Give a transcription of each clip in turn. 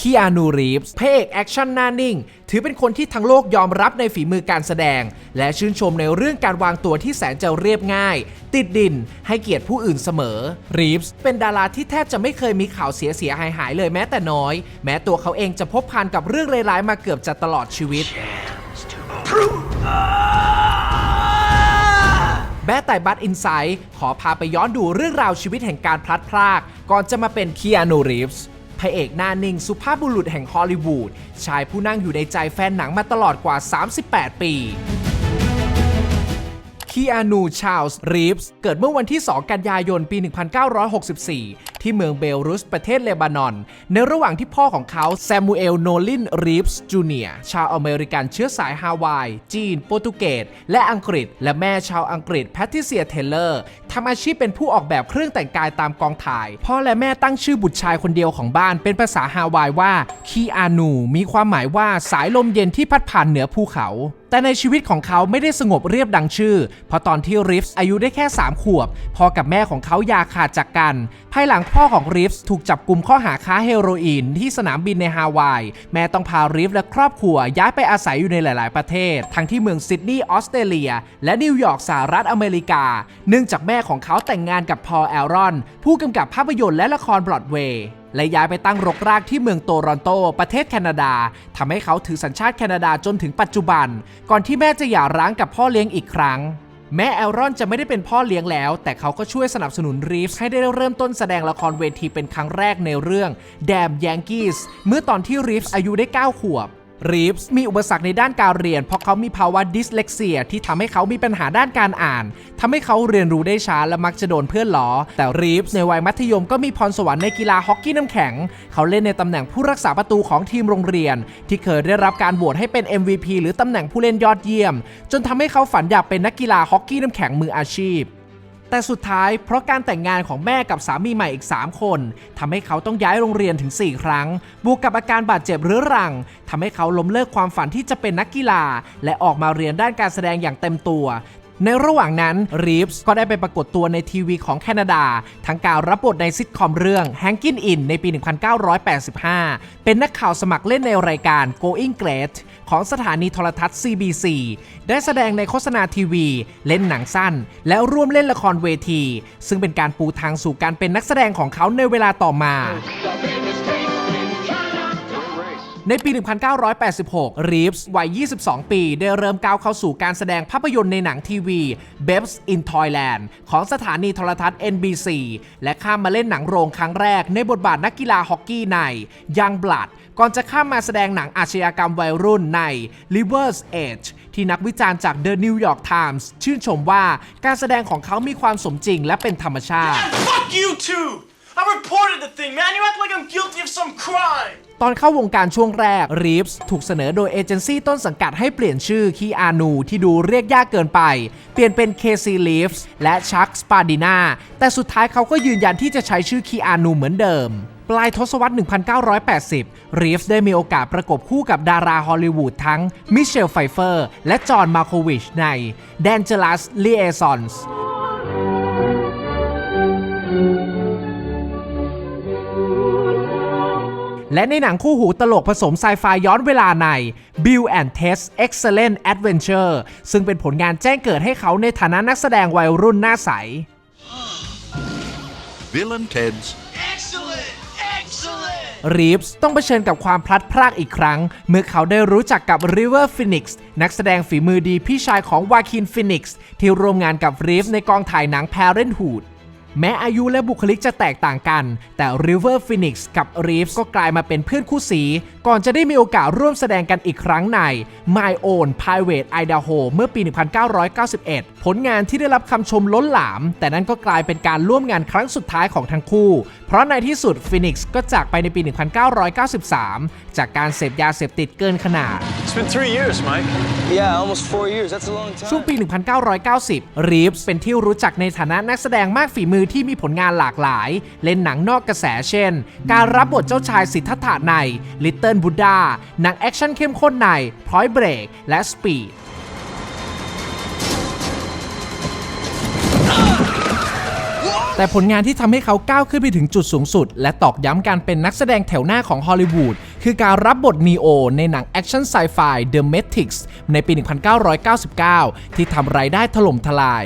คีอานูรีฟส์เอกแอคชั่นหน้านิ่ง ถือเป็นคนที่ทั้งโลกยอมรับในฝีมือการแสดง และชื่นชมในเรื่องการวางตัวที่แสนจะเรียบง่าย ติดดิน ให้เกียรติผู้อื่นเสมอรีฟส์เป็นดาราที่แทบจะไม่เคยมีข่าวเสียเสียหายหายเลยแม้แต่น้อย แม้ตัวเขาเองจะพบผ่านกับเรื่องร้ายๆมาเกือบจะตลอดชีวิตแม้แต่บัตอินไซด์ขอพาไปย้อนดูเรื่องราวชีวิตแห่งการพลัดพราก ก่อนจะมาเป็นคีอานูรีฟส์ พระเอกหน้านิ่งสุภาพบุรุษแห่งฮอลลีวูดชายผู้นั่งอยู่ในใจแฟนหนังมาตลอดกว่า 38 ปี คีอานู ชาลส์ รีฟส์ เกิดเมื่อวันที่ 2 กันยายน ปี 1964 ที่เมืองเบลรุส ประเทศเลบานอน ในระหว่างที่พ่อของเขาแซมูเอล โนลิน รีฟส์ จูเนียร์ชาวอเมริกันเชื้อสายฮาวาย จีน โปรตุเกส และอังกฤษ และแม่ชาวอังกฤษ แพทริเซีย เทเลอร์ทำอาชีพเป็นผู้ออกแบบเครื่องแต่งกายตามกองถ่าย พ่อและแม่ตั้งชื่อบุตรชายคนเดียวของบ้านเป็นภาษาฮาวายว่าคีอานู มีความหมายว่าสายลมเย็นที่พัดผ่านเหนือภูเขา แต่ในชีวิตของเขาไม่ได้สงบเรียบดังชื่อ เพราะตอนที่ริฟส์อายุได้แค่ 3 ขวบ พ่อกับแม่ของเขายาขาดจากกัน ภายหลังพ่อของริฟส์ถูกจับกลุ่มข้อหาค้าเฮโรอีนที่สนามบินในฮาวาย แม่ต้องพาริฟส์และครอบครัวย้ายไปอาศัยอยู่ในหลาย ๆ ประเทศ ทั้งที่เมืองซิดนีย์ออสเตรเลีย และนิวยอร์กสหรัฐอเมริกา เนื่องจากแม่ของเขาแต่งงานกับพอลแอลรอน ผู้กำกับภาพยนตร์และละครบรอดเวย์ และย้ายไปตั้งรกรากที่เมืองโตรอนโต ประเทศแคนาดาทำให้เขาถือสัญชาติแคนาดาจนถึงปัจจุบัน ก่อนที่แม่จะหย่าร้างกับพ่อเลี้ยงอีกครั้ง แม้แอลรอนจะไม่ได้เป็นพ่อเลี้ยงแล้ว แต่เขาก็ช่วยสนับสนุนรีฟส์ให้ได้เริ่มต้นแสดงละครเวทีเป็นครั้งแรกในเรื่องแดมยังกี้สเมื่อตอนที่รีฟส์อายุได้ 9 ขวบ รีฟส์มีอุปสรรคในด้านการเรียน เพราะเขามีภาวะดิสเลกเซีย ที่ทำให้เขามีปัญหาด้านการอ่านทำให้เขาเรียนรู้ได้ช้าและมักจะโดนเพื่อนล้อ แต่รีฟส์ในวัยมัธยมก็มีพรสวรรค์ในกีฬาฮอกกี้น้ำแข็ง เขาเล่นในตำแหน่งผู้รักษาประตูของทีมโรงเรียน ที่เคยได้รับการโหวตให้เป็น MVP หรือตำแหน่งผู้เล่นยอดเยี่ยม จนทำให้เขาฝันอยากเป็นนักกีฬาฮอกกี้น้ำแข็งมืออาชีพ แต่สุดท้ายเพราะการแต่งงานของแม่กับสามีใหม่อีก 3 คนทำให้เขาต้องย้ายโรงเรียนถึง 4 ครั้ง บวกกับอาการบาดเจ็บเรื้อรังทำให้เขาล้มเลิกความฝันที่จะเป็นนักกีฬา และออกมาเรียนด้านการแสดงอย่างเต็มตัว ในระหว่างนั้นรีฟส์ก็ได้ไปปรากฏตัวในทีวีของแคนาดา ทั้งการรับบทในซิทคอมเรื่อง Hangin' In ในปี 1985 เป็นนักข่าวสมัครเล่นในรายการ Going Great ของสถานีโทรทัศน์ CBC ได้แสดงในโฆษณาทีวี เล่นหนังสั้น และร่วมเล่นละครเวที ซึ่งเป็นการปูทางสู่การเป็นนักแสดงของเขาในเวลาต่อมา ในปี 1986 รีฟส์วัย 22 ปี ได้เริ่มก้าวเข้าสู่การแสดงภาพยนตร์ในหนังทีวี b e b s in Toyland ของสถานีโทรทัศน์ NBC และข้ามมาเล่นหนังโรงครั้งแรกในบทบาทนักกีฬาฮอกกี้ใน Young Blood ก่อนจะข้ามมาแสดงหนังอาชญากรรมวัยรุ่นใน River's Edge ที่นักวิจารณ์จาก The New York Times ชื่นชมว่าการแสดงของเขามีความสมจริงและเป็นธรรมชาติ Fuck you too! I reported the thing, man. You act like I'm guilty of some crime. ตอนเข้าวงการช่วงแรกรีฟส์ถูกเสนอโดยเอเจนซี่ต้นสังกัดให้เปลี่ยนชื่อคีอานูที่ดูเรียกยากเกินไป เปลี่ยนเป็นเคซีลีฟส์และชักสปาดินาแต่สุดท้ายเขาก็ยืนยันที่จะใช้ชื่อคีอานูเหมือนเดิมปลายทศวรรษ 1980 รีฟส์ได้มีโอกาสประกบคู่กับดาราฮอลลีวูดทั้งมิเชลไฟเฟอร์และจอห์นมาโควิชใน Dangerous Liaisons และในหนังคู่หูตลกผสมไซไฟย้อนเวลาใน Bill and Tess Excellent Adventure ซึ่งเป็นผลงานแจ้งเกิดให้เขาในฐานะนักแสดงวัยรุ่นหน้าใส Bill and Ted's Excellent! Excellent! รีฟส์ต้องเผชิญกับความพลัดพรากอีกครั้ง เมื่อเขาได้รู้จักกับ River Phoenix นักแสดงฝีมือดีพี่ชายของวาคินฟินิกซ์ที่ร่วมงานกับรีฟส์ในกองถ่ายหนัง Parenthood แม้อายุและบุคลิกจะแตกต่างกัน แต่ River Phoenix กับ Reeves ก็กลายมาเป็นเพื่อนคู่สี ก่อนจะได้มีโอกาสร่วมแสดงกันอีกครั้งใน My Own Private Idaho เมื่อปี 1991 ผลงานที่ได้รับคำชมล้นหลาม แต่นั่นก็กลายเป็นการร่วมงานครั้งสุดท้ายของทั้งคู่ เพราะในที่สุด Phoenix ก็จากไปในปี 1993 จากการเสพยาเสพติดเกินขนาด It's been three years, Mike. Yeah, almost four years. That's a long time. ช่วงปี 1990รีฟส์เป็นที่รู้จักในฐานะนักแสดงมากฝีมือที่มีผลงานหลากหลาย เล่นหนังนอกกระแสเช่น การรับบทเจ้าชายสิทธัตถะใน Little Buddha หนังแอคชั่นเข้มข้นใน Point Break และ Speed แต่ผลงานที่ทำให้เขาก้าวขึ้นไปถึงจุดสูงสุด และตอกย้ำการเป็นนักแสดงแถวหน้าของฮอลลีวูดคือการรับบทนีโอในหนังแอคชั่นไซไฟ The Matrix ในปี 1999 ที่ทำรายได้ถล่มทลาย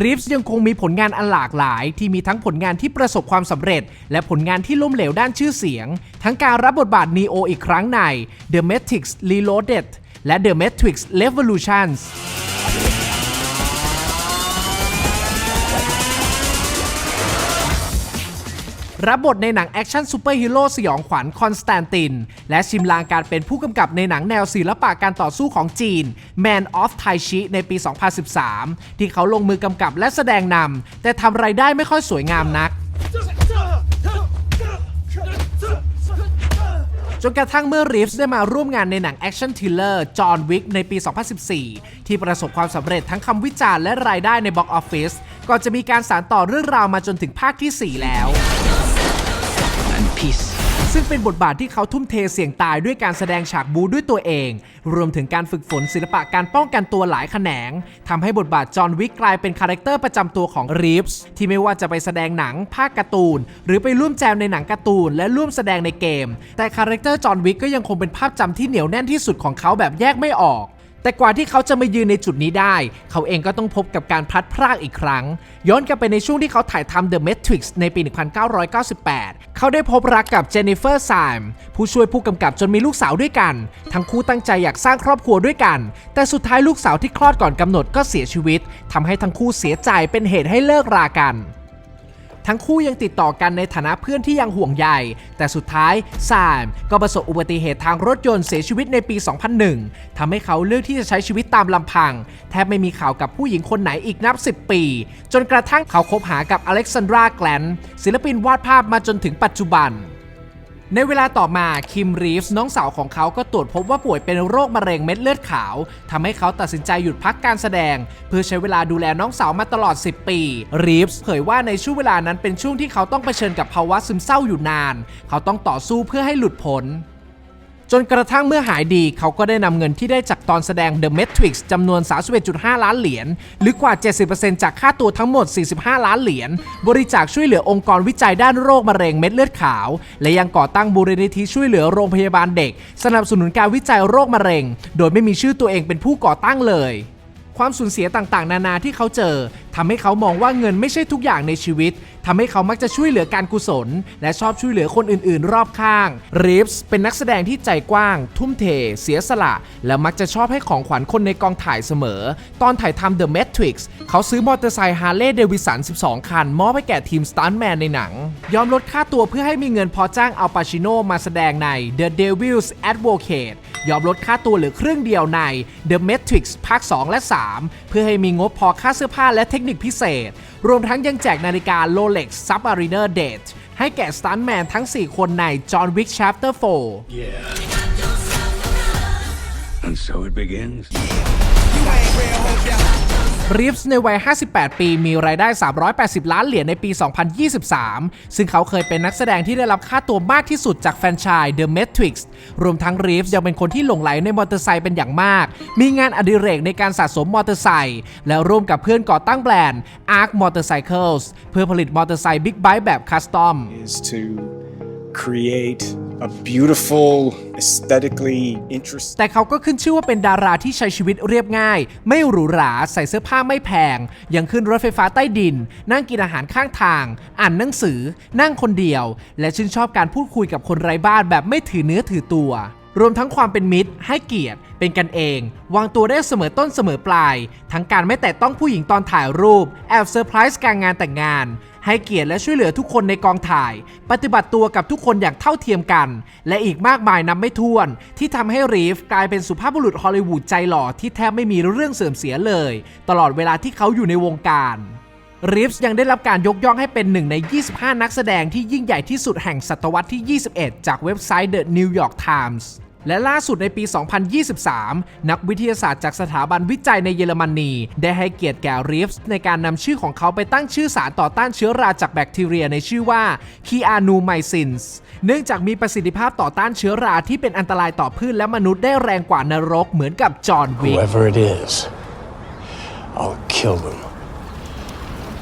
รีฟส์ยังคงมีผลงานอันหลากหลาย ที่มีทั้งผลงานที่ประสบความสำเร็จ และผลงานที่ล้มเหลวด้านชื่อเสียง ทั้งการรับบทบาทนีโออีกครั้งใน The Matrix Reloaded และ The Matrix Revolutions รับบทในหนังแอคชั่นซูเปอร์ฮีโร่สยองขวัญคอนสแตนติน และชิมลางการเป็นผู้กำกับในหนังแนวศิลปะการต่อสู้ของจีน Man of Tai Chi ในปี 2013 ที่เขาลงมือกำกับและแสดงนำแต่ทำไรายได้ไม่ค่อยสวยงามนักจนกระทั่งเมื่อรีฟส์ได้มาร่วมงานในหนังแอคชั่นทิลเลอร์จอห์นวิกในปี 2014 ที่ประสบความสำเร็จทั้งคำวิจารณ์และรายได้ในบ็อกออฟฟิศก่อนจะมีการสานต่อเรื่องราวมาจนถึงภาคที่ 4 แล้ว Peace. ซึ่งเป็นบทบาทที่เขาทุ่มเทเสี่ยงตายด้วยการแสดงฉากบูด้วยตัวเอง รวมถึงการฝึกฝนศิลปะการป้องกันตัวหลายแขนงทำให้บทบาทจอห์นวิกกลายเป็นคาแรคเตอร์ประจำตัวของรีฟส์ที่ไม่ว่าจะไปแสดงหนัง ภาคการ์ตูน หรือไปร่วมแจมในหนังการ์ตูน และร่วมแสดงในเกม แต่คาแรคเตอร์จอห์นวิกก็ยังคงเป็นภาพจำที่เหนียวแน่นที่สุดของเขาแบบแยกไม่ออก แต่กว่าที่เขาจะมายืนในจุดนี้ได้ เขาเองก็ต้องพบกับการพลัดพรากอีกครั้ง ย้อนกลับไปในช่วงที่เขาถ่ายทำ The Matrix ในปี 1998 เขาได้พบรักกับเจนนิเฟอร์ไซม์ผู้ช่วยผู้กำกับจนมีลูกสาวด้วยกัน ทั้งคู่ตั้งใจอยากสร้างครอบครัวด้วยกัน แต่สุดท้ายลูกสาวที่คลอดก่อนกำหนดก็เสียชีวิตทำให้ทั้งคู่เสียใจเป็นเหตุให้เลิกรากัน ทั้งคู่ยังติดต่อกันในฐานะเพื่อนที่ยังห่วงใย แต่สุดท้ายซามก็ประสบอุบัติเหตุทางรถยนต์เสียชีวิตในปี 2001ทำให้เขาเลือกที่จะใช้ชีวิตตามลำพัง แทบไม่มีข่าวกับผู้หญิงคนไหนอีกนับ 10 ปี จนกระทั่งเขาคบหากับอเล็กซานดราแกลนศิลปินวาดภาพมาจนถึงปัจจุบัน ในเวลาต่อมาคิมรีฟส์น้องสาวของเขาก็ตรวจพบว่าป่วยเป็นโรคมะเร็งเม็ดเลือดขาวทำให้เขาตัดสินใจหยุดพักการแสดง เพื่อใช้เวลาดูแลน้องสาวมาตลอด 10 ปีรีฟส์เผยว่าในช่วงเวลานั้นเป็นช่วงที่เขาต้องเผชิญกับภาวะซึมเศร้าอยู่นาน เขาต้องต่อสู้เพื่อให้หลุดพ้น จนกระทั่งเมื่อหายดีเขาก็ได้นำเงินที่ได้จากตอนแสดง The Matrix จำนวน 31.5 ล้านเหรียญ หรือกว่า 70%จากค่าตัวทั้งหมด 45 ล้านเหรียญ บริจาคช่วยเหลือองค์กรวิจัยด้านโรคมะเร็งเม็ดเลือดขาว และยังก่อตั้งบูรณิธิช่วยเหลือโรงพยาบาลเด็ก สนับสนุนการวิจัยโรคมะเร็ง โดยไม่มีชื่อตัวเองเป็นผู้ก่อตั้งเลย ความสูญเสียต่างๆ นานาที่เขาเจอทำให้เขามองว่าเงินไม่ใช่ทุกอย่างในชีวิตทำให้เขามักจะช่วยเหลือการกุศล และชอบช่วยเหลือคนอื่นๆ รอบข้างรีฟส์เป็นนักแสดงที่ใจกว้าง ทุ่มเท เสียสละ และมักจะชอบให้ของขวัญคนในกองถ่ายเสมอ ตอนถ่ายทำ The Matrix เขาซื้อมอเตอร์ไซค์ฮาร์เลย์เดวิสัน 12 คัน มอบให้แก่ทีมสตันแมนในหนัง ยอมลดค่าตัวเพื่อให้มีเงินพอจ้างอัลปาชิโนมาแสดงใน The Devil's Advocate ยอมลดค่าตัวเหลือครึ่งเดียวใน The Matrix ภาค 2 และ 3 เพื่อให้มีงบพอค่าเสื้อผ้าและเทคคนิคพิเศษ รวมทั้งยังแจกนาฬิกา Rolex Submariner Date ให้แก่สตันแมนทั้ง 4 คนใน John Wick Chapter 4 yeah. And so it begins. Yeah. รีฟส์ในวัย 58 ปี มีรายได้ 380 ล้านเหรียญในปี 2023 ซึ่งเขาเคยเป็นนักแสดงที่ได้รับค่าตัวมากที่สุดจากแฟรนไชส์ The Matrix รวมทั้งรีฟส์ยังเป็นคนที่หลงไหลในมอเตอร์ไซค์เป็นอย่างมาก มีงานอดิเรกในการสะสมมอเตอร์ไซค์ และร่วมกับเพื่อนก่อตั้งแบรนด์ Arc Motorcycles เพื่อผลิตมอเตอร์ไซค์บิ๊กไบค์แบบคัสตอม create a beautiful, aesthetically interesting. แต่เขาก็ขึ้นชื่อว่าเป็นดาราที่ใช้ชีวิตเรียบง่าย ไม่หรูหราใส่เสื้อผ้าไม่แพง ยังขึ้นรถไฟฟ้าใต้ดิน นั่งกินอาหารข้างทาง อ่านหนังสือ นั่งคนเดียว และชื่นชอบการพูดคุยกับคนไร้บ้านแบบไม่ถือเนื้อถือตัว รวมทั้งความเป็นมิตร ให้เกียรติ เป็นกันเอง วางตัวได้เสมอต้นเสมอปลาย ทั้งการไม่แตะต้องผู้หญิงตอนถ่ายรูป แอบเซอร์ไพรส์กลางงานแต่งงาน ให้เกียรติและช่วยเหลือทุกคนในกองถ่าย ปฏิบัติตัวกับทุกคนอย่างเท่าเทียมกัน และอีกมากมายนับไม่ถ้วน ที่ทำให้รีฟกลายเป็นสุภาพบุรุษฮอลลีวูดใจหล่อที่แทบไม่มีเรื่องเสื่อมเสียเลย ตลอดเวลาที่เขาอยู่ในวงการรีฟส์ยังได้รับการยกย่องให้เป็นหนึ่งใน 25 นักแสดงที่ยิ่งใหญ่ที่สุดแห่งศตวรรษที่ 21 จากเว็บไซต์ The New York Times และล่าสุดในปี 2023 นักวิทยาศาสตร์จากสถาบันวิจัยในเยอรมนี ได้ให้เกียรติแก่รีฟส์ในการนำชื่อของเขาไปตั้งชื่อสารต่อต้านเชื้อราจากแบคทีเรียในชื่อว่าคีอานูไมซินส์เนื่องจากมีประสิทธิภาพต่อต้านเชื้อราที่เป็นอันตรายต่อพืชและมนุษย์ได้แรงกว่านรกเหมือนกับจอห์นวิก Whoever it is, I'll kill them.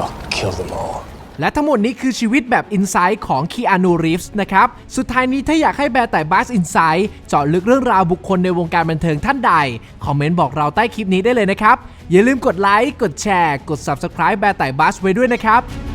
I'll kill them all. และทั้งหมดนี้คือชีวิตแบบอินไซต์ของคีอานูรีฟส์นะครับ สุดท้ายนี้ถ้าอยากให้แบร์แต่บัสอินไซต์เจาะลึกเรื่องราวบุคคลในวงการบันเทิงท่านใด คอมเมนต์บอกเราใต้คลิปนี้ได้เลยนะครับ อย่าลืมกดไลค์ กดแชร์ กด Subscribe แบร์แต่บัสไว้ด้วยนะครับ